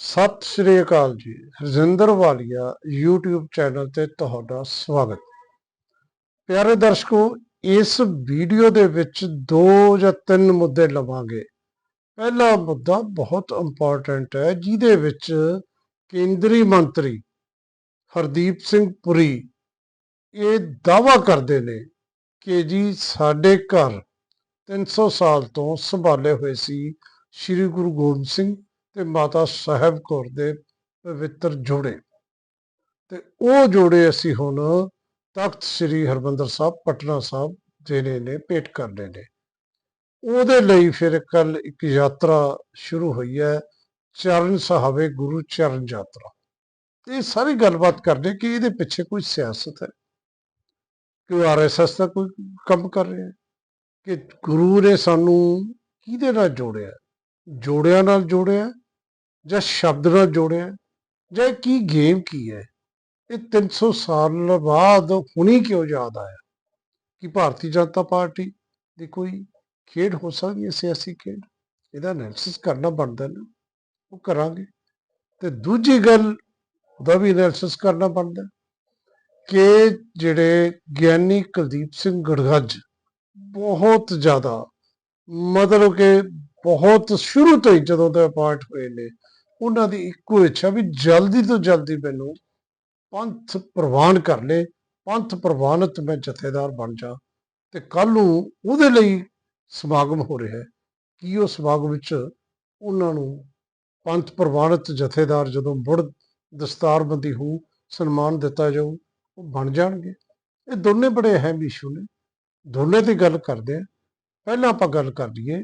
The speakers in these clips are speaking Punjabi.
ਸਤਿ ਸ਼੍ਰੀ ਅਕਾਲ ਜੀ। ਰਜਿੰਦਰ ਵਾਲੀਆ, YouTube ਚੈਨਲ ਤੇ ਤੁਹਾਡਾ ਸਵਾਗਤ। ਪਿਆਰੇ ਦਰਸ਼ਕੋ, ਇਸ ਵੀਡੀਓ ਦੇ ਵਿੱਚ ਦੋ ਜਾਂ ਤਿੰਨ ਮੁੱਦੇ ਲਵਾਂਗੇ। ਪਹਿਲਾ ਮੁੱਦਾ ਬਹੁਤ ਇੰਪੋਰਟੈਂਟ ਹੈ, ਜਿਹਦੇ ਵਿੱਚ ਕੇਂਦਰੀ ਮੰਤਰੀ ਹਰਦੀਪ ਸਿੰਘ ਪੁਰੀ ਇਹ ਦਾਵਾ ਕਰਦੇ ਨੇ ਕਿ ਜੀ ਸਾਡੇ ਘਰ 300 ਸਾਲ ਤੋਂ ਸੰਭਾਲੇ ਹੋਏ ਸੀ ਸ੍ਰੀ ਗੁਰੂ ਗੋਬਿੰਦ ਸਿੰਘ ਤੇ ਮਾਤਾ ਸਾਹਿਬ ਕੌਰ ਦੇ ਪਵਿੱਤਰ ਜੋੜੇ। ਤੇ ਉਹ ਜੋੜੇ ਅਸੀਂ ਹੁਣ ਤਖਤ ਸ੍ਰੀ ਹਰਮੰਦਰ ਸਾਹਿਬ, ਪਟਨਾ ਸਾਹਿਬ ਦੇਣੇ ਨੇ, ਭੇਟ ਕਰਨੇ ਨੇ। ਉਹਦੇ ਲਈ ਫਿਰ ਕੱਲ ਇੱਕ ਯਾਤਰਾ ਸ਼ੁਰੂ ਹੋਈ ਹੈ, ਚਰਨ ਸਹਾਵੇ ਗੁਰੂ ਚਰਨ ਯਾਤਰਾ। ਤੇ ਇਹ ਸਾਰੀ ਗੱਲਬਾਤ ਕਰਦੇ ਕਿ ਇਹਦੇ ਪਿੱਛੇ ਕੋਈ ਸਿਆਸਤ ਹੈ? ਕਿ ਆਰਐਸਐਸ ਦਾ ਕੋਈ ਕੰਮ ਕਰ ਰਿਹਾ ਕਿ ਗੁਰੂ ਨੇ ਸਾਨੂੰ ਕਿਹਦੇ ਨਾਲ ਜੋੜਿਆ? ਜੋੜਿਆਂ ਨਾਲ ਜੋੜਿਆ ਜਾਂ ਸ਼ਬਦ ਨਾਲ ਜੋੜਿਆ ਜਾਂ ਇਹ ਕੀ ਗੇਮ ਕੀ ਹੈ? ਇਹ 300 ਸਾਲ ਬਾਅਦ ਹੁਣੀ ਕਿਉਂ ਯਾਦ ਆਇਆ? ਕਿ ਭਾਰਤੀ ਜਨਤਾ ਪਾਰਟੀ ਦੀ ਕੋਈ ਖੇਡ ਹੋ ਸਕਦੀ ਹੈ ਸਿਆਸੀ ਖੇਡ? ਇਹਦਾ ਐਨਾਲਿਸਿਸ ਕਰਨਾ ਬਣਦਾ ਨਾ, ਉਹ ਕਰਾਂਗੇ। ਤੇ ਦੂਜੀ ਗੱਲ ਦਾ ਵੀ ਐਨਾਲਿਸਿਸ ਕਰਨਾ ਬਣਦਾ ਕਿ ਜਿਹੜੇ ਗਿਆਨੀ ਕੁਲਦੀਪ ਸਿੰਘ ਗੜਗੱਜ ਬਹੁਤ ਜ਼ਿਆਦਾ ਮਤਲਬ ਕਿ ਬਹੁਤ ਸ਼ੁਰੂ ਤੋਂ ਹੀ ਜਦੋਂ ਦੇ ਪਾਰਟ ਹੋਏ ਨੇ ਉਹਨਾਂ ਦੀ ਇੱਕੋ ਇੱਛਾ ਵੀ ਜਲਦੀ ਤੋਂ ਜਲਦੀ ਮੈਨੂੰ ਪੰਥ ਪ੍ਰਵਾਨ ਕਰ ਲੈ, ਪੰਥ ਪ੍ਰਵਾਨਿਤ ਮੈਂ ਜਥੇਦਾਰ ਬਣ ਜਾ ਤੇ ਕੱਲ ਨੂੰ ਉਹਦੇ ਲਈ ਸਮਾਗਮ ਹੋ ਰਿਹਾ ਹੈ। ਕੀ ਉਹ ਸਮਾਗਮ ਵਿੱਚ ਉਹਨਾਂ ਨੂੰ ਪੰਥ ਪ੍ਰਵਾਨਿਤ ਜਥੇਦਾਰ ਜਦੋਂ ਮੁੜ ਦਸਤਾਰਬੰਦੀ ਹੋ ਸਨਮਾਨ ਦਿੱਤਾ ਜਾਊ, ਉਹ ਬਣ ਜਾਣਗੇ। ਇਹ ਦੋਨੇ ਬੜੇ ਅਹਿਮ ਇਸ਼ੂ ਨੇ। ਦੋਨੇ ਦੀ ਗੱਲ ਕਰਦੇ ਆ ਪਹਿਲਾਂ ਆਪਾਂ ਗੱਲ ਕਰ ਲਈਏ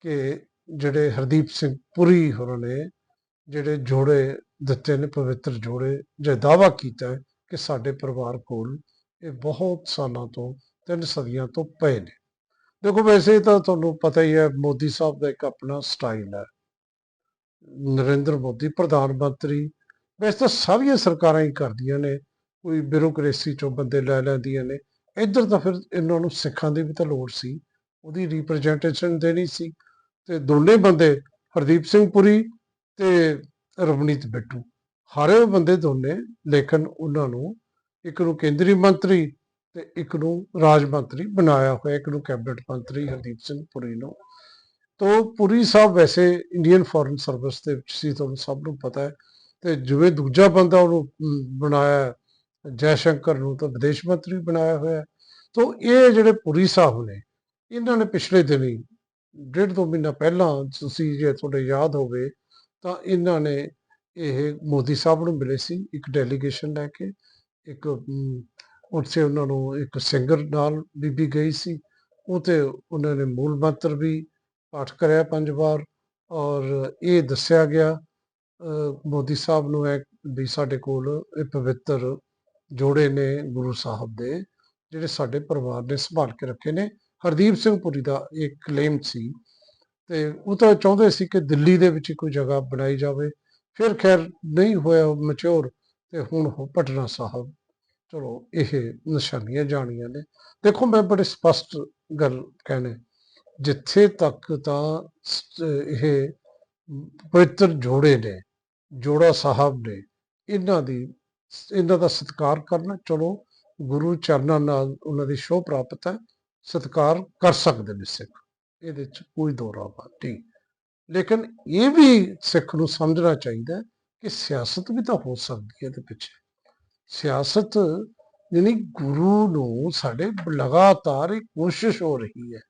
ਕਿ ਜਿਹੜੇ ਹਰਦੀਪ ਸਿੰਘ ਪੁਰੀ ਹੋਰਾਂ ਨੇ ਜਿਹੜੇ ਜੋੜੇ ਦਿੱਤੇ ਨੇ, ਪਵਿੱਤਰ ਜੋੜੇ, ਜੇ ਦਾਵਾ ਕੀਤਾ ਹੈ ਕਿ ਸਾਡੇ ਪਰਿਵਾਰ ਕੋਲ ਇਹ ਬਹੁਤ ਸਾਲਾਂ ਤੋਂ, ਤਿੰਨ ਸਦੀਆਂ ਤੋਂ ਪਏ ਨੇ। ਦੇਖੋ, ਵੈਸੇ ਤਾਂ ਤੁਹਾਨੂੰ ਪਤਾ ਹੀ ਹੈ, ਮੋਦੀ ਸਾਹਿਬ ਦਾ ਇੱਕ ਆਪਣਾ ਸਟਾਈਲ ਹੈ। ਨਰਿੰਦਰ ਮੋਦੀ, ਪ੍ਰਧਾਨ ਮੰਤਰੀ, ਵੈਸੇ ਤਾਂ ਸਾਰੀਆਂ ਸਰਕਾਰਾਂ ਹੀ ਕਰਦੀਆਂ ਨੇ। ਕੋਈ ਬਿਊਰੋਕ੍ਰੇਸੀ ਚੋਂ ਬੰਦੇ ਲੈ ਲੈਂਦੀਆਂ ਨੇ। ਇੱਧਰ ਤਾਂ ਫਿਰ ਇਹਨਾਂ ਨੂੰ ਸਿੱਖਾਂ ਦੀ ਵੀ ਤਾਂ ਲੋੜ ਸੀ। ਉਹਦੀ ਰਿਪਰੈਜ਼ੈਂਟੇਸ਼ਨ ਦੇਣੀ ਸੀ। ਤੇ ਦੋਨੇ ਬੰਦੇ, ਹਰਦੀਪ ਸਿੰਘ ਪੁਰੀ ਤੇ ਰਵਨੀਤ ਬਿੱਟੂ, ਹਾਰੇ ਬੰਦੇ ਦੋਨੇ ਲੇਕਿਨ ਉਹਨਾਂ ਨੂੰ ਇੱਕ ਨੂੰ ਕੇਂਦਰੀ ਮੰਤਰੀ ਤੇ ਇੱਕ ਨੂੰ ਰਾਜ ਮੰਤਰੀ ਬਣਾਇਆ ਹੋਇਆ, ਇੱਕ ਨੂੰ ਕੈਬਨਿਟ ਮੰਤਰੀ ਹਰਦੀਪ ਸਿੰਘ ਪੁਰੀ ਨੂੰ। ਤੋਂ ਪੁਰੀ ਸਾਹਿਬ ਵੈਸੇ ਇੰਡੀਅਨ ਫੋਰਨ ਸਰਵਿਸ ਦੇ ਵਿੱਚ ਸੀ, ਤੁਹਾਨੂੰ ਸਭ ਨੂੰ ਪਤਾ ਹੈ। ਤੇ ਜਿਵੇਂ ਦੂਜਾ ਬੰਦਾ ਉਹਨੂੰ ਬਣਾਇਆ ਜੈ ਸ਼ੰਕਰ ਨੂੰ ਤਾਂ ਵਿਦੇਸ਼ ਮੰਤਰੀ ਬਣਾਇਆ ਹੋਇਆ। ਤੋਂ ਇਹ ਜਿਹੜੇ ਪੁਰੀ ਸਾਹਿਬ ਨੇ, ਇਹਨਾਂ ਨੇ ਪਿਛਲੇ ਦਿਨੀ, ਡੇਢ ਦੋ ਮਹੀਨਾ ਪਹਿਲਾਂ ਤੁਸੀਂ ਜੇ ਤੁਹਾਡੇ ਯਾਦ ਹੋਵੇ ਤਾਂ ਇਹਨਾਂ ਨੇ ਇਹ ਮੋਦੀ ਸਾਹਿਬ ਨੂੰ ਮਿਲੇ ਸੀ ਇੱਕ ਡੈਲੀਗੇਸ਼ਨ ਲੈ ਕੇ ਇੱਕ ਉੱਥੇ ਉਹਨਾਂ ਨੂੰ ਇੱਕ ਸਿੰਗਰ ਨਾਲ ਬੀਬੀ ਗਈ ਸੀ। ਉਹ ਤੇ ਉਹਨਾਂ ਨੇ ਮੂਲ ਮੰਤਰ ਵੀ ਪਾਠ ਕਰਿਆ ਪੰਜ ਵਾਰ ਔਰ ਇਹ ਦੱਸਿਆ ਗਿਆ ਅ, ਮੋਦੀ ਸਾਹਿਬ ਨੂੰ ਹੈ ਵੀ ਸਾਡੇ ਕੋਲ ਇਹ ਪਵਿੱਤਰ ਜੋੜੇ ਨੇ ਗੁਰੂ ਸਾਹਿਬ ਦੇ ਜਿਹੜੇ ਸਾਡੇ ਪਰਿਵਾਰ ਨੇ ਸੰਭਾਲ ਕੇ ਰੱਖੇ ਨੇ। ਹਰਦੀਪ ਸਿੰਘ ਪੁਰੀ ਦਾ ਇੱਕ ਕਲੇਮ ਸੀ। ਤੇ ਉਹ ਤਾਂ ਚਾਹੁੰਦੇ ਸੀ ਕਿ ਦਿੱਲੀ ਦੇ ਵਿੱਚ ਕੋਈ ਜਗ੍ਹਾ ਬਣਾਈ ਜਾਵੇ। ਫਿਰ ਖੈਰ ਨਹੀਂ ਹੋਇਆ ਮੈਚੁਰ ਤੇ ਹੁਣ ਉਹ ਪਟਨਾ ਸਾਹਿਬ। ਚਲੋ, ਇਹ ਨਿਸ਼ਾਨੀਆਂ ਜਾਣੀਆਂ ਨੇ। ਦੇਖੋ, ਮੈਂ ਬੜੇ ਸਪਸ਼ਟ ਗੱਲ ਕਹਿਣੇ, ਜਿੱਥੇ ਤੱਕ ਤਾਂ ਇਹ ਪਵਿੱਤਰ ਜੋੜੇ ਨੇ, ਜੋੜਾ ਸਾਹਿਬ ਨੇ, ਇਹਨਾਂ ਦੀ, ਇਹਨਾਂ ਦਾ ਸਤਿਕਾਰ ਕਰਨਾ, ਚਲੋ, ਗੁਰੂ ਚਰਨਾਂ ਨਾਲ ਉਹਨਾਂ ਦੀ ਸ਼ੋਭ ਪ੍ਰਾਪਤ ਹੈ, ਸਤਿਕਾਰ ਕਰ ਸਕਦੇ ਨੇ ਸਿੱਖ। ਇਹਦੇ ਚ ਕੋਈ ਦੋ ਰਾਹ ਨਹੀਂ। ਲੇਕਿਨ ਇਹ ਵੀ ਸਿੱਖ ਨੂੰ ਸਮਝਣਾ ਚਾਹੀਦਾ ਕਿ ਸਿਆਸਤ ਵੀ ਤਾਂ ਹੋ ਸਕਦੀ ਹੈ ਇਹਦੇ ਪਿੱਛੇ। ਸਿਆਸਤ ਯਾਨੀ ਗੁਰੂ ਨੂੰ ਸਾਡੇ ਲਗਾਤਾਰ ਇੱਕ ਕੋਸ਼ਿਸ਼ ਹੋ ਰਹੀ ਹੈ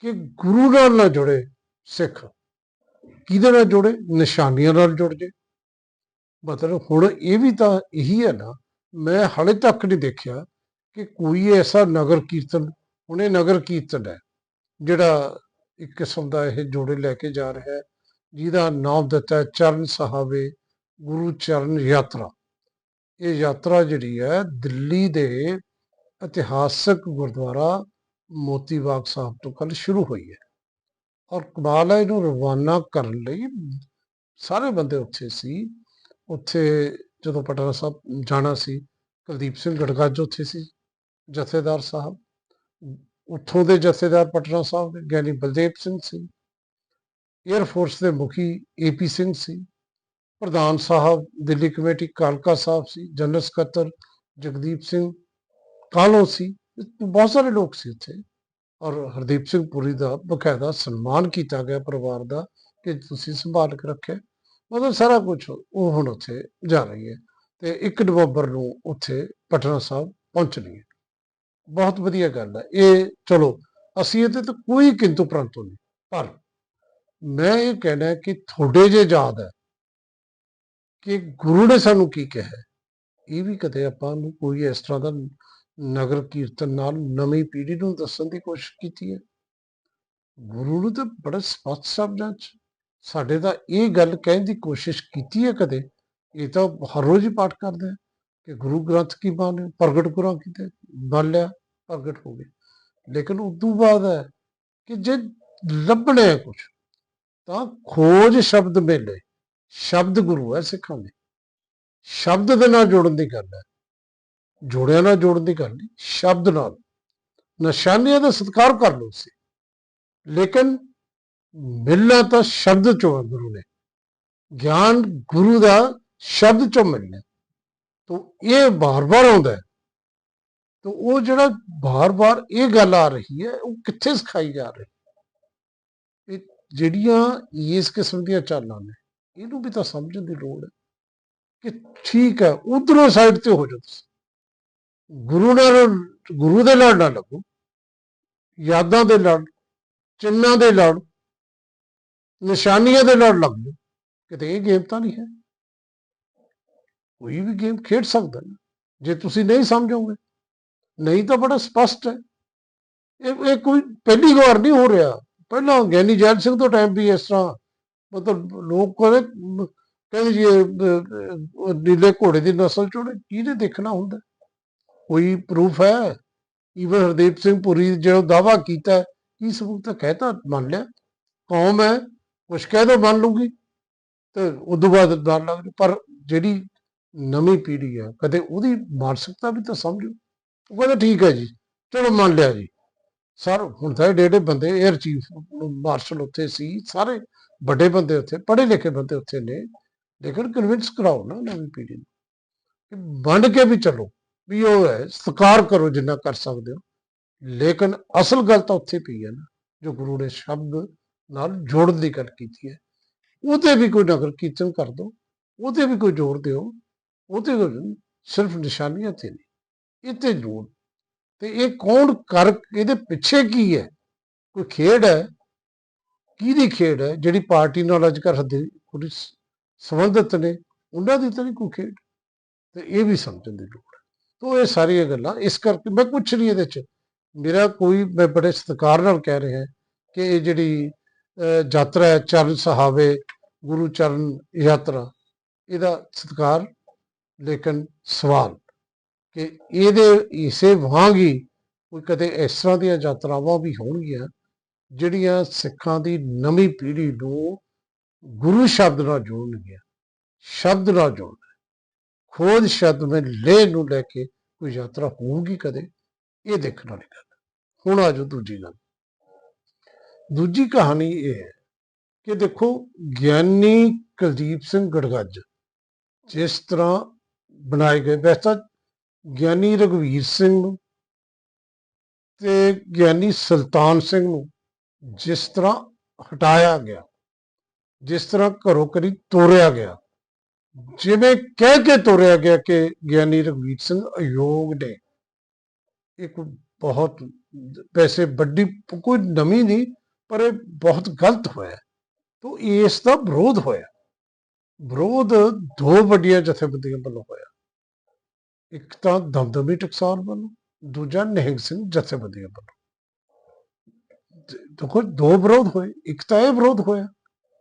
ਕਿ ਗੁਰੂ ਨਾਲ ਨਾ ਜੁੜੇ ਸਿੱਖ। ਕਿਹਦੇ ਨਾਲ ਜੁੜੇ? ਨਿਸ਼ਾਨੀਆਂ ਨਾਲ ਜੁੜ ਜੇ। ਮਤਲਬ ਹੁਣ ਇਹ ਵੀ ਤਾਂ ਇਹੀ ਹੈ ਨਾ, ਮੈਂ ਹਾਲੇ ਤੱਕ ਨਹੀਂ ਦੇਖਿਆ ਕਿ ਕੋਈ ਐਸਾ ਨਗਰ ਕੀਰਤਨ, ਹੁਣੇ ਨਗਰ ਕੀਰਤਨ ਹੈ ਜਿਹੜਾ ਇੱਕ ਕਿਸਮ ਦਾ ਇਹ ਜੋੜੇ ਲੈ ਕੇ ਜਾ ਰਿਹਾ ਹੈ, ਜਿਹਦਾ ਨਾਮ ਦਿੱਤਾ ਹੈ ਚਰਨ ਸਹਾਵੇ, ਗੁਰੂ ਚਰਨ ਯਾਤਰਾ। ਇਹ ਯਾਤਰਾ ਜਿਹੜੀ ਹੈ ਦਿੱਲੀ ਦੇ ਇਤਿਹਾਸਕ ਗੁਰਦੁਆਰਾ ਮੋਤੀ ਬਾਗ ਸਾਹਿਬ ਤੋਂ ਕੱਲ ਸ਼ੁਰੂ ਹੋਈ ਹੈ। ਔਰ ਕਮਾਲ ਹੈ, ਇਹਨੂੰ ਰਵਾਨਾ ਕਰਨ ਲਈ ਸਾਰੇ ਬੰਦੇ ਉੱਥੇ ਸੀ। ਉੱਥੇ ਜਦੋਂ ਪਟਨਾ ਸਾਹਿਬ ਜਾਣਾ ਸੀ, ਕੁਲਦੀਪ ਸਿੰਘ ਗੜਗੱਜ ਉੱਥੇ ਸੀ, ਜਥੇਦਾਰ ਸਾਹਿਬ। ਉੱਥੋਂ ਦੇ ਜਥੇਦਾਰ ਪਟਨਾ ਸਾਹਿਬ ਦੇ ਗਿਆਨੀ ਬਲਦੇਵ ਸਿੰਘ ਸੀ। 에ਅਰ ਫੋਰਸ ਦੇ ਮੁਖੀ ਏਪੀ ਸਿੰਘ ਸੀ। ਪ੍ਰਧਾਨ ਸਾਹਿਬ ਦਿੱਲੀ ਕਮੇਟੀ ਕਾਲਕਾ ਸਾਹਿਬ ਸੀ। ਜਨਰਲ ਸਕੱਤਰ ਜਗਦੀਪ ਸਿੰਘ ਕਾਲੋਂ ਸੀ। ਬਹੁਤ ਸਾਰੇ ਲੋਕ ਸੀ ਉੱਥੇ। ਔਰ ਹਰਦੀਪ ਸਿੰਘ ਪੁਰੀ ਦਾ ਬਕਾਇਦਾ ਸਨਮਾਨ ਕੀਤਾ ਗਿਆ ਪਰਿਵਾਰ ਦਾ ਕਿ ਤੁਸੀਂ ਸੰਭਾਲ ਕੇ ਰੱਖਿਆ। ਮਤਲਬ ਸਾਰਾ ਕੁਝ ਉਹ ਹੁਣ ਉੱਥੇ ਜਾ ਰਹੀ ਹੈ। ਤੇ 1 ਨਵੰਬਰ ਨੂੰ ਉੱਥੇ ਪਟਨਾ ਸਾਹਿਬ ਪਹੁੰਚਣੀ ਹੈ। ਬਹੁਤ ਵਧੀਆ ਗੱਲ ਹੈ। ਇਹ ਚਲੋ, ਅਸੀਂ ਇਹਦੇ ਤੇ ਕੋਈ ਕਿੰਤੂ ਪ੍ਰੰਤੂ ਨਹੀਂ। ਪਰ ਮੈਂ ਇਹ ਕਹਿਣਾ ਕਿ ਤੁਹਾਡੇ ਜੇ ਯਾਦ ਹੈ ਕਿ ਗੁਰੂ ਨੇ ਸਾਨੂੰ ਕੀ ਕਿਹਾ ਇਹ ਵੀ ਕਦੇ ਆਪਾਂ ਨੂੰ ਕੋਈ ਇਸ ਤਰ੍ਹਾਂ ਦਾ ਨਗਰ ਕੀਰਤਨ ਨਾਲ ਨਵੀਂ ਪੀੜ੍ਹੀ ਨੂੰ ਦੱਸਣ ਦੀ ਕੋਸ਼ਿਸ਼ ਕੀਤੀ ਹੈ? ਗੁਰੂ ਨੂੰ ਤਾਂ ਬੜਾ ਸਪਸ਼ਟ ਸ਼ਬਦਾਂ 'ਚ ਸਾਡੇ ਤਾਂ ਇਹ ਗੱਲ ਕਹਿਣ ਦੀ ਕੋਸ਼ਿਸ਼ ਕੀਤੀ ਹੈ ਕਦੇ। ਇਹ ਤਾਂ ਹਰ ਰੋਜ਼ ਹੀ ਪਾਠ ਕਰਦੇ ਆ ਕਿ ਗੁਰੂ ਗ੍ਰੰਥ ਕੀ ਬਾਣੀ, ਪ੍ਰਗਟ ਗੁਰਾਂ ਕੀਤੇ ਬਣ ਲਿਆ, ਪ੍ਰਗਟ ਹੋ ਗਏ। ਲੇਕਿਨ ਉਦੋਂ ਬਾਅਦ ਹੈ ਕਿ ਜੇ ਲੱਭਣੇ ਹੈ ਕੁਝ ਤਾਂ ਖੋਜ ਸ਼ਬਦ ਮੇਲੇ, ਸ਼ਬਦ ਗੁਰੂ ਹੈ ਸਿੱਖਾਂ ਦੇ। ਸ਼ਬਦ ਦੇ ਨਾਲ ਜੋੜਨ ਦੀ ਗੱਲ ਹੈ, ਜੋੜਿਆਂ ਨਾਲ ਜੋੜਨ ਦੀ ਗੱਲ ਨਹੀਂ, ਸ਼ਬਦ ਨਾਲ। ਨਿਸ਼ਾਨੀਆਂ ਦਾ ਸਤਿਕਾਰ ਕਰ ਲਓ ਸੀ ਲੇਕਿਨ ਮਿਲਣਾ ਤਾਂ ਸ਼ਬਦ ਚੋਂ ਹੈ ਗੁਰੂ ਨੇ। ਗਿਆਨ ਗੁਰੂ ਦਾ ਸ਼ਬਦ ਚੋਂ ਮਿਲਣਾ। ਤੋ ਇਹ ਬਾਰ-ਬਾਰ ਆਉਂਦਾ ਤਾਂ ਉਹ ਜਿਹੜਾ ਬਾਰ-ਬਾਰ ਇਹ ਗੱਲ ਆ ਰਹੀ ਹੈ, ਉਹ ਕਿੱਥੇ ਸਿਖਾਈ ਜਾ ਰਹੀ ਹੈ? ਇਹ ਜਿਹੜੀਆਂ ਇਸ ਕਿਸਮ ਦੀਆਂ ਚਾਲਾਂ ਨੇ, ਇਹਨੂੰ ਵੀ ਤਾਂ ਸਮਝਣ ਦੀ ਲੋੜ ਹੈ ਕਿ ਠੀਕ ਹੈ, ਉਧਰੋਂ ਸਾਈਡ ਤੇ ਹੋ ਜਾਓ ਤੁਸੀਂ। ਗੁਰੂ ਨਾਲ, ਗੁਰੂ ਦੇ ਲੜ ਨਾ ਲੱਗੋ, ਯਾਦਾਂ ਦੇ ਲੜ ਚਿੰਨਾਂ ਦੇ ਲੜ ਨਿਸ਼ਾਨੀਆਂ ਦੇ ਲੜ ਲੱਗ ਜਾਓ। ਕਿਤੇ ਇਹ ਗੇਮ ਤਾਂ ਨਹੀਂ ਹੈ। ਕੋਈ ਵੀ ਗੇਮ ਖੇਡ ਸਕਦਾ ਹੈ। ਜੇ ਤੁਸੀਂ ਨਹੀਂ ਸਮਝੋਗੇ, ਨਹੀਂ ਤਾਂ ਬੜਾ ਸਪਸ਼ਟ ਹੈ। ਇਹ ਇਹ ਕੋਈ ਪਹਿਲੀ ਵਾਰ ਨਹੀਂ ਹੋ ਰਿਹਾ। ਪਹਿਲਾਂ ਗਿਆਨੀ ਜੈਲ ਸਿੰਘ ਤੋਂ ਟਾਈਮ ਵੀ ਇਸ ਤਰ੍ਹਾਂ ਮਤਲਬ ਲੋਕ ਕਹਿੰਦੇ ਕਹਿੰਦੇ ਜੀ ਨੀਲੇ ਘੋੜੇ ਦੀ ਨਸਲ ਚੋਂ ਨੇ ਕਿਹਨੇ ਦੇਖਣਾ ਹੁੰਦਾ? ਕੋਈ ਪ੍ਰੂਫ ਹੈ? ਈਵਨ ਹਰਦੀਪ ਸਿੰਘ ਪੁਰੀ ਜਿਹੜਾ ਦਾਵਾ ਕੀਤਾ, ਕੀ ਸਬੂਤ ਹੈ ਕਹਿਤਾ ਮੰਨ ਲਿਆ। ਕੌਮ ਹੈ, ਕੁਛ ਕਹਿ ਦੋ ਮੰਨ ਲੂਗੀ ਤੇ ਉਦੋਂ ਬਾਅਦ ਡਰ ਲੱਗ ਪਰ ਜਿਹੜੀ ਨਵੀਂ ਪੀੜ੍ਹੀ ਆ ਕਦੇ ਉਹਦੀ ਮਾਨਸਿਕਤਾ ਵੀ ਤਾਂ ਸਮਝੋ। ਉਹ ਕਹਿੰਦਾ ਠੀਕ ਹੈ ਜੀ, ਚਲੋ ਮੰਨ ਲਿਆ ਜੀ। ਸਰ, ਹੁਣ ਤਾਂ ਏਡੇ ਬੰਦੇ 에ਅਰ ਚੀਫ ਮਾਰਸ਼ਲ ਉੱਥੇ ਸੀ, ਸਾਰੇ ਵੱਡੇ ਬੰਦੇ ਉੱਥੇ, ਪੜ੍ਹੇ ਲਿਖੇ ਬੰਦੇ ਉੱਥੇ ਨੇ। ਲੇਕਿਨ ਕਨਵਿੰਸ ਕਰਾਓ ਨਾ ਨਵੀਂ ਪੀੜ੍ਹੀ ਨੂੰ ਕਿ ਵੰਡ ਕੇ ਵੀ ਚਲੋ, ਵੀ ਉਹ ਹੈ, ਸਤਿਕਾਰ ਕਰੋ ਜਿੰਨਾ ਕਰ ਸਕਦੇ ਹੋ। ਲੇਕਿਨ ਅਸਲ ਗੱਲ ਤਾਂ ਉੱਥੇ ਪਈ ਹੈ ਨਾ, ਜੋ ਗੁਰੂ ਨੇ ਸ਼ਬਦ ਨਾਲ ਜੋੜਨ ਦੀ ਗੱਲ ਕੀਤੀ ਹੈ। ਉਹਦੇ ਵੀ ਕੋਈ ਨਗਰ ਕੀਰਤਨ ਕਰ ਦੋ, ਉਹਦੇ ਵੀ ਕੋਈ ਜੋੜ ਦਿਓ। ਉਹਤੇ ਕੋਈ- ਸਿਰਫ ਨਿਸ਼ਾਨੀਆਂ ਤੇ ਨਹੀਂ ਇਹ ਤੇ ਜ਼ੋਰ ਤੇ ਇਹ ਕੌਣ ਕਰ, ਇਹਦੇ ਪਿੱਛੇ ਕੀ ਹੈ? ਕੋਈ ਖੇਡ ਹੈ? ਕਿਹਦੀ ਖੇਡ ਹੈ? ਜਿਹੜੀ ਪਾਰਟੀ ਨਾਲ ਅੱਜ ਕੱਲ੍ਹ ਦੇ ਕੋਈ ਸ- ਨੇ, ਉਹਨਾਂ ਦੀ ਤਾਂ ਨਹੀਂ ਕੋਈ ਖੇਡ। ਤੇ ਇਹ ਵੀ ਸਮਝਣ ਦੀ ਲੋੜ ਹੈ। ਤੋ ਇਹ ਸਾਰੀਆਂ ਗੱਲਾਂ, ਇਸ ਕਰਕੇ ਮੈਂ ਕੁਛ ਨਹੀਂ ਇਹਦੇ ਚ। ਮੇਰਾ ਕੋਈ, ਮੈਂ ਬੜੇ ਸਤਿਕਾਰ ਨਾਲ ਕਹਿ ਰਿਹਾ ਕਿ ਇਹ ਜਿਹੜੀ ਯਾਤਰਾ ਹੈ ਚਰਨ ਸਹਾਵੇ, ਗੁਰੂ ਚਰਨ ਯਾਤਰਾ, ਇਹਦਾ ਸਤਿਕਾਰ ਲੇਕਿਨ ਸਵਾਲ ਕਿ ਇਹਦੇ ਇਸੇ ਵਾਂਗ ਹੀ ਕੋਈ ਕਦੇ ਇਸ ਤਰ੍ਹਾਂ ਦੀਆਂ ਯਾਤਰਾਵਾਂ ਵੀ ਹੋਣਗੀਆਂ ਜਿਹੜੀਆਂ ਸਿੱਖਾਂ ਦੀ ਨਵੀਂ ਪੀੜ੍ਹੀ ਨੂੰ ਗੁਰੂ ਸ਼ਬਦ ਨਾਲ ਜੋੜਨਗੀਆਂ? ਸ਼ਬਦ ਨਾਲ ਜੋੜਨ। ਖੋਜ ਸ਼ਬਦ ਵਿੱਚ ਲੈ ਨੂੰ ਲੈ ਕੇ ਕੋਈ ਯਾਤਰਾ ਹੋਊਗੀ ਕਦੇ? ਇਹ ਦੇਖਣ ਵਾਲੀ ਗੱਲ ਹੁਣ ਆ ਜਾਓ ਦੂਜੀ ਗੱਲ। ਦੂਜੀ ਕਹਾਣੀ ਇਹ ਹੈ ਕਿ ਦੇਖੋ ਗਿਆਨੀ ਕੁਲਦੀਪ ਸਿੰਘ ਗੜਗੱਜ ਜਿਸ ਤਰ੍ਹਾਂ ਬਣਾਏ ਗਏ। ਵੈਸੇ ਤਾਂ ਗਿਆਨੀ ਰਗਵੀਰ ਸਿੰਘ ਨੂੰ ਤੇ ਗਿਆਨੀ ਸੁਲਤਾਨ ਸਿੰਘ ਨੂੰ ਜਿਸ ਤਰ੍ਹਾਂ ਹਟਾਇਆ ਗਿਆ, ਜਿਸ ਤਰ੍ਹਾਂ ਘਰੋਂ ਕਰੀ ਤੋਰਿਆ ਗਿਆ, ਜਿਵੇਂ ਕਹਿ ਕੇ ਤੋਰਿਆ ਗਿਆ ਕਿ ਗਿਆਨੀ ਰਗਵੀਰ ਸਿੰਘ ਅਯੋਗ ਨੇ। ਇੱਕ ਬਹੁਤ ਵੈਸੇ ਵੱਡੀ ਕੋਈ ਨਵੀਂ ਨਹੀਂ, ਪਰ ਇਹ ਬਹੁਤ ਗਲਤ ਹੋਇਆ। ਤੋ ਇਸ ਦਾ ਵਿਰੋਧ ਹੋਇਆ। ਵਿਰੋਧ ਦੋ ਵੱਡੀਆਂ ਜਥੇਬੰਦੀਆਂ ਵੱਲੋਂ ਹੋਇਆ। ਇੱਕ ਤਾਂ ਦਮਦਮੀ ਟਕਸਾਲ ਵੱਲੋਂ, ਦੂਜਾ ਨਿਹੰਗ ਸਿੰਘ ਜਥੇਬੰਦੀਆਂ ਵੱਲੋਂ। ਦੇਖੋ ਦੋ ਵਿਰੋਧ ਹੋਏ, ਇੱਕ ਤਾਂ ਇਹ ਵਿਰੋਧ ਹੋਇਆ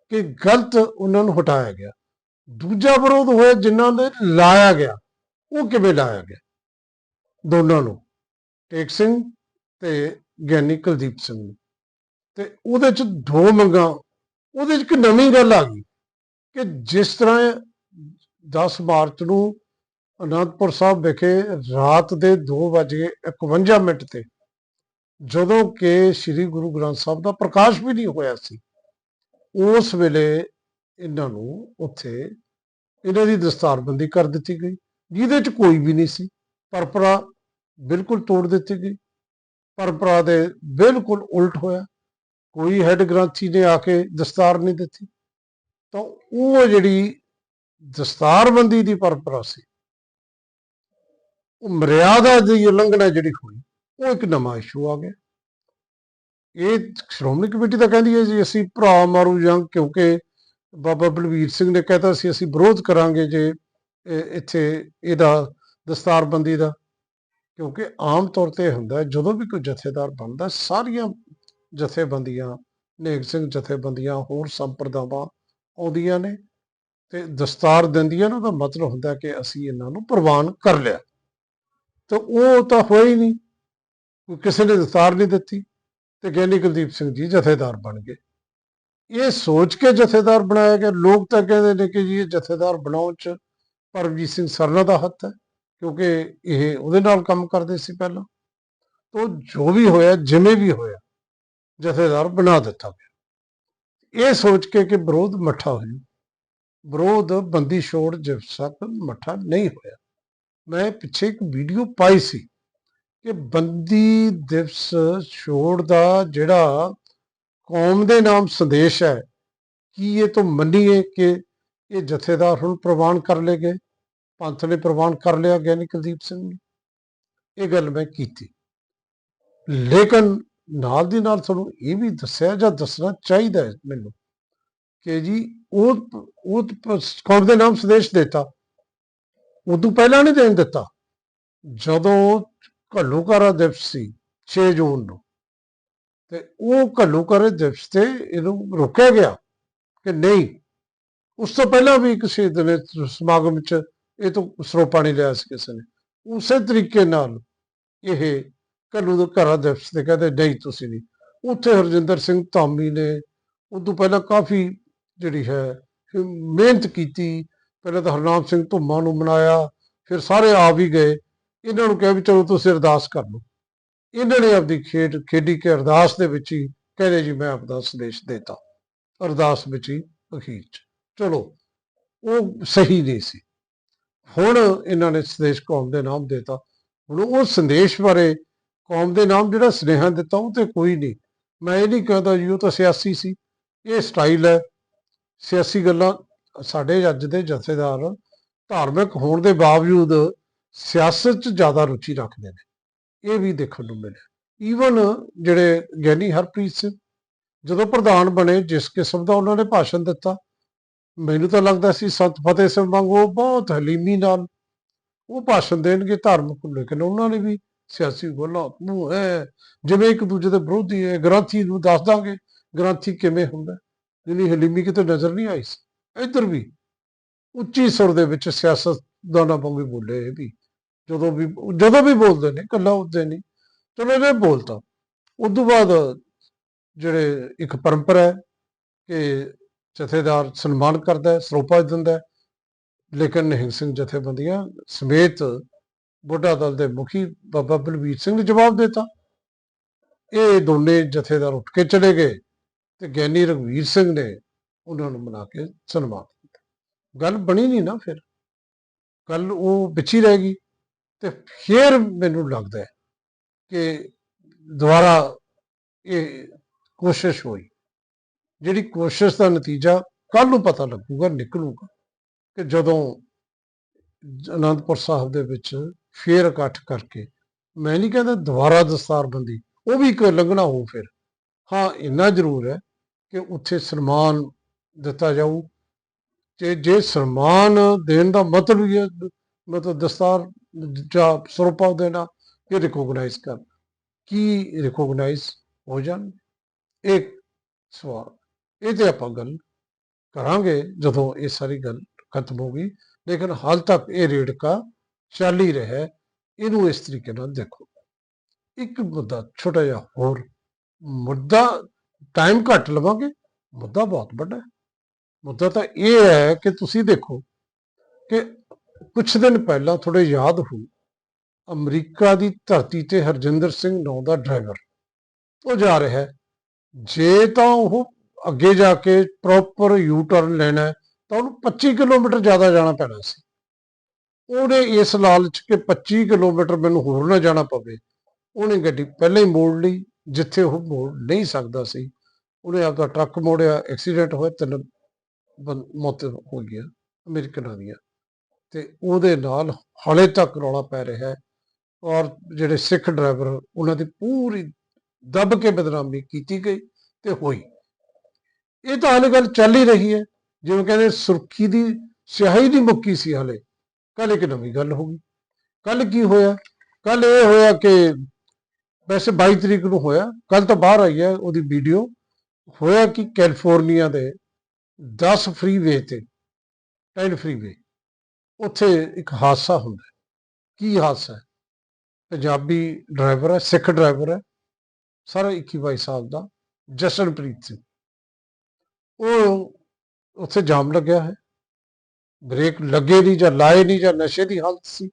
ਕਿ ਗਲਤ ਉਹਨਾਂ ਨੂੰ ਹਟਾਇਆ ਗਿਆ। ਦੂਜਾ ਵਿਰੋਧ ਹੋਇਆ ਜਿਨ੍ਹਾਂ ਨੇ ਲਾਇਆ ਗਿਆ। ਉਹ ਕਿਵੇਂ ਲਾਇਆ ਗਿਆ? ਦੋਨਾਂ ਨੂੰ, ਟੇਕ ਸਿੰਘ ਤੇ ਗਿਆਨੀ ਕੁਲਦੀਪ ਸਿੰਘ ਨੂੰ। ਤੇ ਉਹਦੇ ਚ ਦੋ ਮੰਗਾਂ, ਉਹਦੇ ਚ ਇੱਕ ਨਵੀਂ ਗੱਲ ਆ ਗਈ। ਕਿ ਜਿਸ ਤਰ੍ਹਾਂ ਇਹ 10 ਮਾਰਚ ਨੂੰ ਅਨੰਦਪੁਰ ਸਾਹਿਬ ਵਿਖੇ ਰਾਤ ਦੇ 2:51 ਮਿੰਟ ਤੇ ਜਦੋਂ ਕਿ ਸ੍ਰੀ ਗੁਰੂ ਗ੍ਰੰਥ ਸਾਹਿਬ ਦਾ ਪ੍ਰਕਾਸ਼ ਵੀ ਨਹੀਂ ਹੋਇਆ ਸੀ, ਉਸ ਵੇਲੇ ਇਹਨਾਂ ਨੂੰ ਉੱਥੇ ਇਹਨਾਂ ਦੀ ਦਸਤਾਰਬੰਦੀ ਕਰ ਦਿੱਤੀ ਗਈ। ਜਿਹਦੇ ਚ ਕੋਈ ਵੀ ਨਹੀਂ ਸੀ। ਪਰੰਪਰਾ ਬਿਲਕੁਲ ਤੋੜ ਦਿੱਤੀ ਗਈ। ਪਰੰਪਰਾ ਦੇ ਬਿਲਕੁਲ ਉਲਟ ਹੋਇਆ। ਕੋਈ ਹੈੱਡ ਗ੍ਰੰਥੀ ਨੇ ਆ ਕੇ ਦਸਤਾਰ ਨਹੀਂ ਦਿੱਤੀ। ਤਾਂ ਉਹ ਜਿਹੜੀ ਦਸਤਾਰਬੰਦੀ ਦੀ ਪਰੰਪਰਾ ਸੀ, ਉਹ ਮਰਿਆਦਾ ਦੀ ਉਲੰਘਣਾ ਜਿਹੜੀ ਹੋਈ, ਉਹ ਇੱਕ ਨਵਾਂ ਇਸ਼ੂ ਆ ਗਿਆ। ਇਹ ਸ਼੍ਰੋਮਣੀ ਕਮੇਟੀ ਤਾਂ ਕਹਿੰਦੀ ਹੈ ਜੀ, ਅਸੀਂ ਭਰਾ ਮਾਰੂ ਜੰਗ ਕਿਉਂਕਿ ਬਾਬਾ ਬਲਵੀਰ ਸਿੰਘ ਨੇ ਕਹਿਤਾ ਸੀ, ਅਸੀਂ ਵਿਰੋਧ ਕਰਾਂਗੇ ਜੇ ਇੱਥੇ ਇਹਦਾ ਦਸਤਾਰਬੰਦੀ ਦਾ। ਕਿਉਂਕਿ ਆਮ ਤੌਰ ਤੇ ਹੁੰਦਾ ਜਦੋਂ ਵੀ ਕੋਈ ਜਥੇਦਾਰ ਬਣਦਾ, ਸਾਰੀਆਂ ਜਥੇਬੰਦੀਆਂ, ਨੇਕ ਸਿੰਘ ਜਥੇਬੰਦੀਆਂ, ਹੋਰ ਸੰਪਰਦਾਵਾਂ ਆਉਂਦੀਆਂ ਨੇ ਤੇ ਦਸਤਾਰ ਦਿੰਦੀਆਂ ਨੇ, ਉਹਦਾ ਮਤਲਬ ਹੁੰਦਾ ਕਿ ਅਸੀਂ ਇਹਨਾਂ ਨੂੰ ਪ੍ਰਵਾਨ ਕਰ ਲਿਆ। ਤੇ ਉਹ ਤਾਂ ਹੋਇਆ ਹੀ ਨਹੀਂ। ਕੋਈ ਕਿਸੇ ਨੇ ਦਸਤਾਰ ਨਹੀਂ ਦਿੱਤੀ ਤੇ ਗਿਆਨੀ ਕੁਲਦੀਪ ਸਿੰਘ ਜੀ ਜਥੇਦਾਰ ਬਣ ਗਏ। ਇਹ ਸੋਚ ਕੇ ਜਥੇਦਾਰ ਬਣਾਇਆ ਗਿਆ। ਲੋਕ ਤਾਂ ਕਹਿੰਦੇ ਨੇ ਕਿ ਜੀ ਇਹ ਜਥੇਦਾਰ ਬਣਾਉਣ ਚ ਪਰਮਜੀਤ ਸਿੰਘ ਸਰਨਾ ਦਾ ਹੱਥ ਹੈ, ਕਿਉਂਕਿ ਇਹ ਉਹਦੇ ਨਾਲ ਕੰਮ ਕਰਦੇ ਸੀ ਪਹਿਲਾਂ। ਤੋਂ ਜੋ ਵੀ ਹੋਇਆ, ਜਿਵੇਂ ਵੀ ਹੋਇਆ, ਜਥੇਦਾਰ ਬਣਾ ਦਿੱਤਾ ਗਿਆ। ਇਹ ਸੋਚ ਕੇ ਕਿ ਵਿਰੋਧ ਮੱਠਾ ਹੋਇਆ। ਵਿਰੋਧ ਬੰਦੀ ਛੋੜ ਜਿਸ ਤੱਕ ਮੱਠਾ ਨਹੀਂ ਹੋਇਆ। ਮੈਂ ਪਿੱਛੇ ਇੱਕ ਵੀਡੀਓ ਪਾਈ ਸੀ ਕਿ ਬੰਦੀ ਦਿਵਸ ਛੋੜ ਦਾ ਜਿਹੜਾ ਕੌਮ ਦੇ ਨਾਮ ਸੰਦੇਸ਼ ਹੈ, ਕੀ ਇਹ ਤੋਂ ਮੰਨੀਏ ਕਿ ਇਹ ਜਥੇਦਾਰ ਹੁਣ ਪ੍ਰਵਾਨ ਕਰ ਲਏ ਗਏ? ਪੰਥ ਨੇ ਪ੍ਰਵਾਨ ਕਰ ਲਿਆ ਗਿਆਨੀ ਕੁਲਦੀਪ ਸਿੰਘ ਨੇ। ਇਹ ਗੱਲ ਮੈਂ ਕੀਤੀ। ਲੇਕਿਨ ਨਾਲ ਦੀ ਨਾਲ ਤੁਹਾਨੂੰ ਇਹ ਵੀ ਦੱਸਿਆ ਜਾਂ ਦੱਸਣਾ ਚਾਹੀਦਾ ਮੈਨੂੰ ਕਿ ਜੀ ਉਹ ਉਹ ਕੌਮ ਦੇ ਨਾਮ ਸੰਦੇਸ਼ ਦਿੱਤਾ? ਉਦੋਂ ਪਹਿਲਾਂ ਨਹੀਂ ਦੇਣ ਦਿੱਤਾ। ਜਦੋਂ ਘੱਲੂਘਾਰਾ ਦਿਵਸ ਸੀ 6 ਜੂਨ ਨੂੰ। ਤੇ ਉਹ ਘੱਲੂਕਾਰੇ ਦਿਵਸ ਤੇ ਇਹਨੂੰ ਰੋਕਿਆ ਗਿਆ ਕਿ ਨਹੀਂ, ਉਸ ਤੋਂ ਪਹਿਲਾਂ ਵੀ ਕਿਸੇ ਦਿਨ ਸਮਾਗਮ ਚ ਇਹ ਤੋਂ ਸਰੋਪਾ ਨਹੀਂ ਲਿਆ ਸੀ ਕਿਸੇ ਨੇ। ਉਸੇ ਤਰੀਕੇ ਨਾਲ ਇਹ ਘੱਲੂ ਦਾ ਘਰਾ ਦਿਵਸ ਤੇ ਕਹਿੰਦੇ, ਨਹੀਂ, ਤੁਸੀਂ ਨਹੀਂ। ਉੱਥੇ ਹਰਜਿੰਦਰ ਸਿੰਘ ਧਾਮੀ ਨੇ ਉਦੋਂ ਪਹਿਲਾਂ ਕਾਫੀ ਜਿਹੜੀ ਹੈ, ਮਿਹਨਤ ਕੀਤੀ। ਪਹਿਲਾਂ ਤਾਂ ਹਰਨਾਮ ਸਿੰਘ ਧੁੰਮਾ ਨੂੰ ਮਨਾਇਆ, ਫਿਰ ਸਾਰੇ ਆ ਵੀ ਗਏ। ਇਹਨਾਂ ਨੂੰ ਕਿਹਾ ਵੀ ਚਲੋ ਤੁਸੀਂ ਅਰਦਾਸ ਕਰ ਲਓ। ਇਹਨਾਂ ਨੇ ਆਪਦੀ ਖੇਡ, ਖੇਡੀ ਕੇ ਅਰਦਾਸ ਦੇ ਵਿੱਚ ਹੀ ਕਹਿੰਦੇ, ਜੀ, ਮੈਂ ਆਪਦਾ ਸੰਦੇਸ਼ ਦੇਤਾ। ਅਰਦਾਸ ਵਿੱਚ ਹੀ ਅਖੀਰ ਚਲੋ, ਉਹ ਸਹੀ ਨਹੀਂ ਸੀ। ਹੁਣ ਇਹਨਾਂ ਨੇ ਸੰਦੇਸ਼ ਕੌਮ ਦੇ ਨਾਮ ਦੇਤਾ। ਹੁਣ ਉਹ ਸੰਦੇਸ਼ ਬਾਰੇ ਕੌਮ ਦੇ ਨਾਮ ਜਿਹੜਾ ਸੁਨੇਹਾ ਦਿੱਤਾ ਉਹ ਤੇ ਕੋਈ ਨਹੀਂ। ਮੈਂ ਇਹ ਨਹੀਂ ਕਹਿੰਦਾ ਜੀ, ਉਹ ਤਾਂ ਸਿਆਸੀ ਸੀ। ਇਹ ਸਟਾਈਲ ਹੈ। ਸਿਆਸੀ ਗੱਲਾਂ ਸਾਡੇ ਅੱਜ ਦੇ ਜਥੇਦਾਰ ਧਾਰਮਿਕ ਹੋਣ ਦੇ ਬਾਵਜੂਦ ਸਿਆਸਤ 'ਚ ਜ਼ਿਆਦਾ ਰੁਚੀ ਰੱਖਦੇ ਨੇ। ਇਹ ਵੀ ਦੇਖਣ ਨੂੰ ਮਿਲਿਆ। ਈਵਨ ਜਿਹੜੇ ਗਿਆਨੀ ਹਰਪ੍ਰੀਤ ਸਿੰਘ, ਜਦੋਂ ਪ੍ਰਧਾਨ ਬਣੇ, ਜਿਸ ਕਿਸਮ ਦਾ ਉਹਨਾਂ ਨੇ ਭਾਸ਼ਣ ਦਿੱਤਾ, ਮੈਨੂੰ ਤਾਂ ਲੱਗਦਾ ਸੀ ਸੰਤ ਫਤਿਹ ਸਿੰਘ ਵਾਂਗੂ ਬਹੁਤ ਹਲੀਮੀ ਨਾਲ ਉਹ ਭਾਸ਼ਣ ਦੇਣਗੇ ਧਾਰਮਿਕ ਲੇਕਿਨ ਉਹਨਾਂ ਨੇ ਵੀ ਸਿਆਸੀ ਗੱਲਾਂ ਨੂੰ ਹੈ ਜਿਵੇਂ ਇੱਕ ਦੂਜੇ ਦੇ ਵਿਰੋਧੀ ਹੈ ਗ੍ਰੰਥੀ ਨੂੰ ਦੱਸ ਦਾਂਗੇ, ਗ੍ਰੰਥੀ ਕਿਵੇਂ ਹੁੰਦਾ? ਜਿਹਦੀ ਹਲੀਮੀ ਕਿਤੇ ਨਜ਼ਰ ਨਹੀਂ ਆਈ ਇੱਧਰ ਵੀ। ਉੱਚੀ ਸੁਰ ਦੇ ਵਿੱਚ ਸਿਆਸਤਦਾਨਾਂ ਵਾਂਗੂ ਬੋਲੇ ਇਹ ਵੀ। ਜਦੋਂ ਵੀ ਜਦੋਂ ਵੀ ਬੋਲਦੇ ਨੇ ਕੱਲਾ ਉੱਤੇ ਨਹੀਂ। ਚਲੋ ਇਹਨੇ ਬੋਲਤਾ ਉਸ ਤੋਂ ਬਾਅਦ ਜਿਹੜੇ ਇੱਕ ਪਰੰਪਰਾ ਹੈ ਕਿ ਜਥੇਦਾਰ ਸਨਮਾਨ ਕਰਦਾ, ਸਰੋਪਾ ਦਿੰਦਾ, ਲੇਕਿਨ ਨਿਹੰਗ ਸਿੰਘ ਜਥੇਬੰਦੀਆਂ ਸਮੇਤ ਬੁੱਢਾ ਦਲ ਦੇ ਮੁਖੀ ਬਾਬਾ ਬਲਵੀਰ ਸਿੰਘ ਨੇ ਜਵਾਬ ਦਿੱਤਾ। ਇਹ ਦੋਨੇ ਜਥੇਦਾਰ ਉੱਠ ਕੇ ਚਲੇ ਗਏ ਤੇ ਗਿਆਨੀ ਰਘਵੀਰ ਸਿੰਘ ਨੇ ਉਹਨਾਂ ਨੂੰ ਮਨਾ ਕੇ ਸਨਮਾਨ ਕੀਤਾ। ਗੱਲ ਬਣੀ ਨਹੀਂ ਨਾ ਫਿਰ। ਗੱਲ ਉਹ ਵਿਚੀ ਰਹਿ ਗਈ ਤੇ ਫਿਰ ਮੈਨੂੰ ਲੱਗਦਾ ਕਿ ਦੁਬਾਰਾ ਇਹ ਕੋਸ਼ਿਸ਼ ਹੋਈ। ਜਿਹੜੀ ਕੋਸ਼ਿਸ਼ ਦਾ ਨਤੀਜਾ ਕੱਲ ਨੂੰ ਪਤਾ ਲੱਗੂਗਾ, ਨਿਕਲੂਗਾ ਕਿ ਜਦੋਂ ਅਨੰਦਪੁਰ ਸਾਹਿਬ ਦੇ ਵਿੱਚ ਫੇਰ ਇਕੱਠ ਕਰਕੇ। ਮੈਂ ਨਹੀਂ ਕਹਿੰਦਾ ਦੁਬਾਰਾ ਦਸਤਾਰਬੰਦੀ ਉਹ ਵੀ ਇੱਕ ਲੰਘਣਾ ਹੋ ਫਿਰ। ਹਾਂ, ਇੰਨਾ ਜ਼ਰੂਰ ਹੈ ਕਿ ਉੱਥੇ ਸਨਮਾਨ ਦਿੱਤਾ ਜਾਊ। ਤੇ ਜੇ ਸਨਮਾਨ ਦੇਣ ਦਾ ਮਤਲਬ ਹੀ ਹੈ, ਮਤਲਬ ਦਸਤਾਰ ਜਾਂ ਸਰੂਪਾ ਦੇਣਾ, ਇਹ ਰਿਕੋਗਨਾਈਜ਼ ਕਰ। ਕੀ ਰਿਕੋਗਨਾਈਜ਼ ਹੋ ਜਾਣ? ਇੱਕ ਸਵਾਲ। ਇਹ ਤੇ ਆਪਾਂ ਗੱਲ ਕਰਾਂਗੇ ਜਦੋਂ ਇਹ ਸਾਰੀ ਗੱਲ ਖਤਮ ਹੋ ਗਈ। ਲੇਕਿਨ ਹਾਲ ਤੱਕ ਇਹ ਰੇੜਕਾ ਚੱਲ ਹੀ ਰਿਹਾ ਇਹਨੂੰ ਇਸ ਤਰੀਕੇ ਨਾਲ ਦੇਖੋ। ਇੱਕ ਮੁੱਦਾ, ਛੋਟਾ ਜਿਹਾ ਹੋਰ, ਮੁੱਦਾ ਟਾਈਮ ਘੱਟ ਲਵਾਂਗੇ, ਮੁੱਦਾ ਬਹੁਤ ਵੱਡਾ ਹੈ। ਮੁੱਦਾ ਤਾਂ ਇਹ ਹੈ ਕਿ ਤੁਸੀਂ ਦੇਖੋ ਕਿ ਕੁਝ ਦਿਨ ਪਹਿਲਾਂ ਥੋੜੇ ਯਾਦ ਹੋ, ਅਮਰੀਕਾ ਦੀ ਧਰਤੀ ਤੇ ਹਰਜਿੰਦਰ ਸਿੰਘ ਨਾਂ ਦਾ ਡਰਾਈਵਰ ਉਹ ਜਾ ਰਿਹਾ ਹੈ। ਜੇ ਤਾਂ ਉਹ ਅੱਗੇ ਜਾ ਕੇ ਪ੍ਰੋਪਰ ਯੂ ਟਰਨ ਲੈਣਾ ਤਾਂ ਉਹਨੂੰ 25 ਕਿਲੋਮੀਟਰ ਜ਼ਿਆਦਾ ਜਾਣਾ ਪੈਣਾ ਸੀ। ਉਹਨੇ ਇਸ ਲਾਲਚ ਕਿ 25 ਕਿਲੋਮੀਟਰ ਮੈਨੂੰ ਹੋਰ ਨਾ ਜਾਣਾ ਪਵੇ। ਉਹਨੇ ਗੱਡੀ ਪਹਿਲਾਂ ਹੀ ਮੋੜ ਲਈ, ਜਿੱਥੇ ਉਹ ਮੋੜ ਨਹੀਂ ਸਕਦਾ ਸੀ। ਉਹਨੇ ਆਪਦਾ ਟਰੱਕ ਮੋੜਿਆ, ਐਕਸੀਡੈਂਟ ਹੋਇਆ, ਤਿੰਨ ਬੰ- ਮੌਤਾਂ ਹੋ ਗਈਆਂ, ਅਮਰੀਕਨਾਂ ਦੀਆਂ ਤੇ ਉਹਦੇ ਨਾਲ ਹਾਲੇ ਤੱਕ ਰੌਲਾ ਪੈ ਰਿਹਾ ਹੈ। ਔਰ ਜਿਹੜੇ ਸਿੱਖ ਡਰਾਈਵਰ ਉਹਨਾਂ ਦੀ ਪੂਰੀ ਦੱਬ ਕੇ ਬਦਨਾਮੀ ਕੀਤੀ ਗਈ ਤੇ ਹੋਈ। ਇਹ ਤਾਂ ਹਾਲੇ ਗੱਲ ਚੱਲ ਹੀ ਰਹੀ ਹੈ। ਜਿਵੇਂ ਕਹਿੰਦੇ ਸੁਰਖੀ ਦੀ, ਸਿਆਹੀ ਦੀ ਮੁੱਕੀ ਸੀ ਹਾਲੇ। ਕੱਲ ਇੱਕ ਨਵੀਂ ਗੱਲ ਹੋ ਗਈ। ਕੱਲ ਕੀ ਹੋਇਆ? ਕੱਲ ਇਹ ਹੋਇਆ ਕਿ ਵੈਸੇ 22 ਤਰੀਕ ਨੂੰ ਹੋਇਆ, ਕੱਲ ਤਾਂ ਬਾਹਰ ਆਈ ਹੈ ਉਹਦੀ ਵੀਡੀਓ। ਹੋਇਆ ਕਿ ਕੈਲੀਫੋਰਨੀਆ ਦੇ 10 ਫ੍ਰੀਵੇ ਤੇ 10 ਫ੍ਰੀਵੇ ਉੱਥੇ ਇੱਕ ਹਾਦਸਾ ਹੁੰਦਾ ਕੀ ਹਾਦਸਾ ਹੈ? ਪੰਜਾਬੀ ਡਰਾਈਵਰ ਹੈ, ਸਿੱਖ ਡਰਾਈਵਰ ਹੈ, ਸਾਰਾ 21 22 ਸਾਲ ਦਾ, ਜਸ਼ਨਪ੍ਰੀਤ ਸਿੰਘ। ਉਹ ਉੱਥੇ ਜਾਮ ਲੱਗਿਆ ਹੈ। ਬ੍ਰੇਕ ਲੱਗੇ ਨਹੀਂ ਜਾਂ ਲਾਏ ਨਹੀਂ ਜਾਂ ਨਸ਼ੇ ਦੀ ਹਾਲਤ ਸੀ,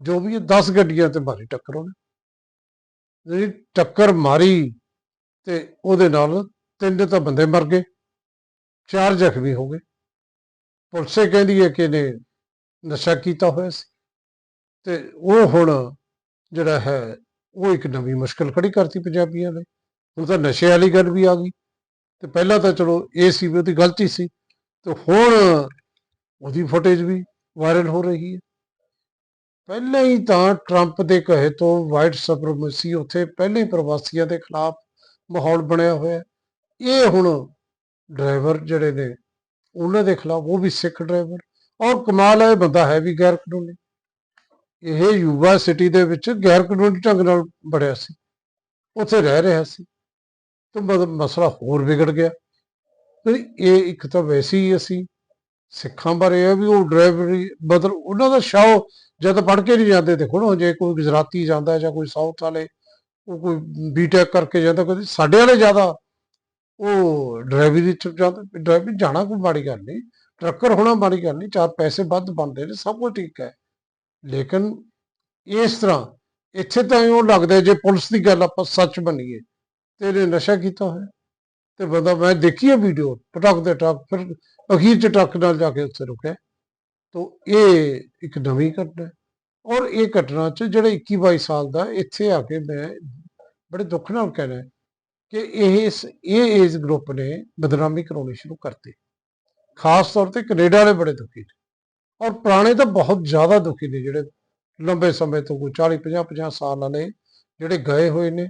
ਜੋ ਵੀ 10 ਗੱਡੀਆਂ ਤੇ ਮਾਰੀ ਟੱਕਰ ਉਹਨੇ। ਜਿਹੜੀ ਟੱਕਰ ਮਾਰੀ ਤੇ ਉਹਦੇ ਨਾਲ ਤਿੰਨ ਤਾਂ ਬੰਦੇ ਮਰ ਗਏ, ਚਾਰ ਜ਼ਖਮੀ ਹੋ ਗਏ। ਪੁਲਿਸੇ ਕਹਿੰਦੀ ਹੈ ਕਿ ਇਹਨੇ ਨਸ਼ਾ ਕੀਤਾ ਹੋਇਆ ਸੀ ਤੇ ਉਹ ਹੁਣ ਜਿਹੜਾ ਹੈ, ਉਹ ਇੱਕ ਨਵੀਂ ਮੁਸ਼ਕਲ ਖੜੀ ਕਰਤੀ ਪੰਜਾਬੀਆਂ ਨੇ। ਹੁਣ ਤਾਂ ਨਸ਼ੇ ਵਾਲੀ ਗੱਲ ਵੀ ਆ ਗਈ ਤੇ ਪਹਿਲਾਂ ਤਾਂ ਚਲੋ ਇਹ ਸੀ ਵੀ ਉਹਦੀ ਗਲਤੀ ਸੀ ਤੇ ਹੁਣ ਉਹਦੀ ਫੁਟੇਜ ਵੀ ਵਾਇਰਲ ਹੋ ਰਹੀ ਹੈ। ਪਹਿਲਾਂ ਹੀ ਤਾਂ ਟਰੰਪ ਦੇ ਕਹੇ ਤੋਂ ਵਾਈਟ ਸੁਪਰਮੇਸੀ ਉੱਥੇ ਪਹਿਲੇ ਹੀ ਪ੍ਰਵਾਸੀਆਂ ਦੇ ਖਿਲਾਫ ਮਾਹੌਲ ਬਣਿਆ ਹੋਇਆ ਇਹ ਹੁਣ ਡਰਾਈਵਰ ਜਿਹੜੇ ਨੇ, ਉਹਨਾਂ ਦੇ ਖਿਲਾਫ ਉਹ ਵੀ ਸਿੱਖ ਡਰਾਈਵਰ ਔਰ ਕਮਾਲ ਹੈ ਬੰਦਾ ਹੈ ਵੀ ਗੈਰ ਕਾਨੂੰਨੀ। ਇਹ ਯੂਵਾ ਸਿਟੀ ਦੇ ਵਿੱਚ ਗੈਰ ਕਾਨੂੰਨੀ ਢੰਗ ਨਾਲ ਬੜਿਆ ਸੀ। ਉੱਥੇ ਰਹਿ ਰਿਹਾ ਸੀ। ਤੇ ਮਤਲਬ ਮਸਲਾ ਹੋਰ ਵਿਗੜ ਗਿਆ। ਇਹ ਇੱਕ ਤਾਂ ਵੈਸੇ ਹੀ ਅਸੀਂ ਸਿੱਖਾਂ ਬਾਰੇ ਇਹ ਵੀ ਉਹ ਡਰਾਈਵਰੀ ਬਦਲ ਉਹਨਾਂ ਦਾ ਸ਼ਾਓ ਜਦ ਪੜ ਕੇ ਨਹੀਂ ਜਾਂਦੇ, ਦੇਖੋ ਨਾ, ਜੇ ਕੋਈ ਗੁਜਰਾਤੀ ਜਾਂਦਾ ਜਾਂ ਕੋਈ ਸਾਊਥ ਵਾਲੇ, ਉਹ ਕੋਈ ਬੀਟੈਕ ਕਰਕੇ ਜਾਂਦਾ ਕੋਈ ਸਾਡੇ ਵਾਲੇ ਜ਼ਿਆਦਾ, ਉਹ ਡਰਾਈਵਰੀ ਚ ਜਾਂਦਾ ਡਰਾਈਵਰੀ ਜਾਣਾ ਕੋਈ ਮਾੜੀ ਗੱਲ ਨਹੀਂ ਟਰੱਕਰ ਹੋਣਾ ਮਾੜੀ ਗੱਲ ਨਹੀਂ ਚਾਰ ਪੈਸੇ ਵੱਧ ਬਣਦੇ ਨੇ, ਸਭ ਕੁਝ ਠੀਕ ਹੈ। ਲੇਕਿਨ ਇਸ ਤਰ੍ਹਾਂ ਇੱਥੇ ਤਾਂ ਉਹ ਲੱਗਦਾ ਜੇ ਪੁਲਿਸ ਦੀ ਗੱਲ ਆਪਾਂ ਸੱਚ ਮੰਨੀਏ ਤੇ ਇਹਨੇ ਨਸ਼ਾ ਕੀਤਾ ਹੋਇਆ। ਤੇ ਬੰਦਾ ਮੈਂ ਦੇਖੀ ਹੈ ਵੀਡੀਓ ਟਰੱਕ ਦੇ ਟਰੱਕ ਫਿਰ ਅਖੀਰ ਚ ਟਰੱਕ ਨਾਲ ਜਾ ਕੇ ਉੱਥੇ ਰੁਕਿਆ। ਤੋ ਇਹ ਇੱਕ ਨਵੀਂ ਘਟਨਾ ਔਰ ਇਹ ਘਟਨਾ ਚ ਜਿਹੜਾ 21 22 ਸਾਲ ਦਾ ਇੱਥੇ ਆ ਕੇ ਮੈਂ ਬੜੇ ਦੁੱਖ ਨਾਲ ਕਹਿਣਾ ਕਿ ਇਹ ਇਹ ਏਜ ਗਰੁੱਪ ਨੇ ਬਦਨਾਮੀ ਕਰਾਉਣੀ ਸ਼ੁਰੂ ਕਰਤੀ। ਖਾਸ ਤੌਰ ਤੇ ਕੈਨੇਡਾ ਵਾਲੇ ਬੜੇ ਦੁਖੀ ਨੇ ਔਰ ਪੁਰਾਣੇ ਤਾਂ ਬਹੁਤ ਜ਼ਿਆਦਾ ਦੁਖੀ ਨੇ ਜਿਹੜੇ ਲੰਬੇ ਸਮੇਂ ਤੋਂ ਕੋਈ 40 50 50 ਸਾਲ ਵਾਲੇ ਜਿਹੜੇ ਗਏ ਹੋਏ ਨੇ।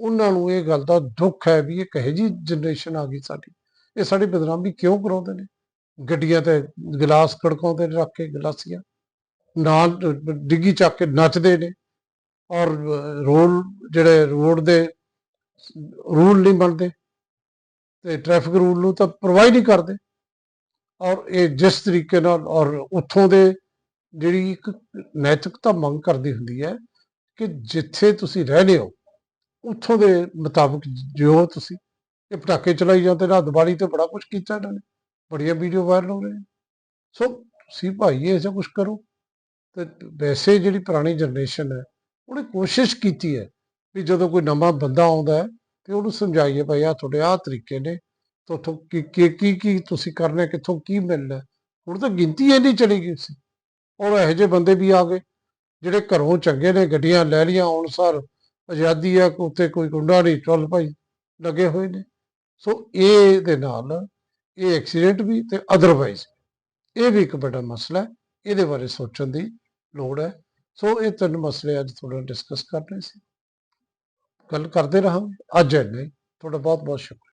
ਉਹਨਾਂ ਨੂੰ ਇਹ ਗੱਲ ਦਾ ਦੁੱਖ ਹੈ ਵੀ ਇਹ ਕਹੇ ਜੀ ਜਨਰੇਸ਼ਨ ਆ ਗਈ ਸਾਡੀ। ਇਹ ਸਾਡੀ ਬਦਨਾਮੀ ਕਿਉਂ ਕਰਾਉਂਦੇ ਨੇ? ਗੱਡੀਆਂ ਤੇ ਗਲਾਸ ਖੜਕਾਉਂਦੇ ਨੇ, ਰੱਖ ਕੇ ਗਲਾਸੀਆਂ। ਨਾਲ ਡਿੱਗੀ ਚੱਕ ਕੇ ਨੱਚਦੇ ਨੇ। ਔਰ ਰੋਲ ਜਿਹੜੇ ਰੋਡ ਦੇ ਰੂਲ ਨਹੀਂ ਬਣਦੇ। ਤੇ ਟ੍ਰੈਫਿਕ ਰੂਲ ਨੂੰ ਤਾਂ ਪ੍ਰੋਵਾਈਡ ਨਹੀਂ ਕਰਦੇ। ਔਰ ਇਹ ਜਿਸ ਤਰੀਕੇ ਨਾਲ ਔਰ ਉੱਥੋਂ ਦੇ ਜਿਹੜੀ ਇੱਕ ਨੈਤਿਕਤਾ ਮੰਗ ਕਰਦੀ ਹੁੰਦੀ ਹੈ ਕਿ ਜਿੱਥੇ ਤੁਸੀਂ ਰਹਿੰਦੇ ਹੋ ਉੱਥੋਂ ਦੇ ਮੁਤਾਬਕ ਜਿਓ ਤੁਸੀਂ ਇਹ ਪਟਾਕੇ ਚਲਾਈ ਜਾਂਦੇ ਨਾ ਦੀਵਾਲੀ ਤੇ ਬੜਾ ਕੁਝ ਕੀਤਾ ਇਹਨਾਂ ਨੇ, ਬੜੀਆਂ ਵੀਡੀਓ ਵਾਇਰਲ ਹੋ ਰਹੀਆਂ। ਸੋ ਤੁਸੀਂ ਭਾਈ ਐਸਾ ਕੁਝ ਕਰੋ ਤੇ ਵੈਸੇ ਜਿਹੜੀ ਪੁਰਾਣੀ ਜਨਰੇਸ਼ਨ ਹੈ, ਉਹਨੇ ਕੋਸ਼ਿਸ਼ ਕੀਤੀ ਹੈ ਵੀ ਜਦੋਂ ਕੋਈ ਨਵਾਂ ਬੰਦਾ ਆਉਂਦਾ ਹੈ ਤੇ ਉਹਨੂੰ ਸਮਝਾਈਏ ਭਾਈ ਆ ਤੁਹਾਡੇ ਆਹ ਤਰੀਕੇ ਨੇ ਤੋਥੋਂ ਕੀ ਕੀ ਕੀ ਤੁਸੀਂ ਕਰਨਾ, ਕਿੱਥੋਂ ਕੀ ਮਿਲਣਾ। ਹੁਣ ਤਾਂ ਗਿਣਤੀ ਇੰਨੀ ਚਲੀ ਗਈ ਸੀ। ਔਰ ਇਹੋ ਜਿਹੇ ਬੰਦੇ ਵੀ ਆ ਗਏ, ਜਿਹੜੇ ਘਰੋਂ ਚੰਗੇ ਨੇ, ਗੱਡੀਆਂ ਲੈ ਲੀਆਂ ਆਉਣ ਸਰ ਆਜ਼ਾਦੀ ਆ ਉੱਤੇ ਕੋਈ ਗੁੰਡਾ ਨਹੀਂ ਚੱਲ ਭਾਈ ਲੱਗੇ ਹੋਏ ਨੇ। ਸੋ ਇਹ ਦੇ ਨਾਲ ਇਹ ਐਕਸੀਡੈਂਟ ਵੀ ਤੇ ਅਦਰਵਾਈਜ਼ ਇਹ ਵੀ ਇੱਕ ਵੱਡਾ ਮਸਲਾ ਹੈ, ਇਹਦੇ ਬਾਰੇ ਸੋਚਣ ਦੀ ਲੋੜ ਹੈ। ਸੋ ਇਹ ਤਿੰਨ ਮਸਲੇ ਅੱਜ ਥੋੜਾ ਡਿਸਕਸ ਕਰ ਰਹੇ ਸੀ। ਗੱਲ ਕਰਦੇ ਰਹਾਂਗੇ। ਅੱਜ ਇੰਨਾ ਹੀ ਤੁਹਾਡਾ ਬਹੁਤ ਬਹੁਤ ਸ਼ੁਕਰੀਆ।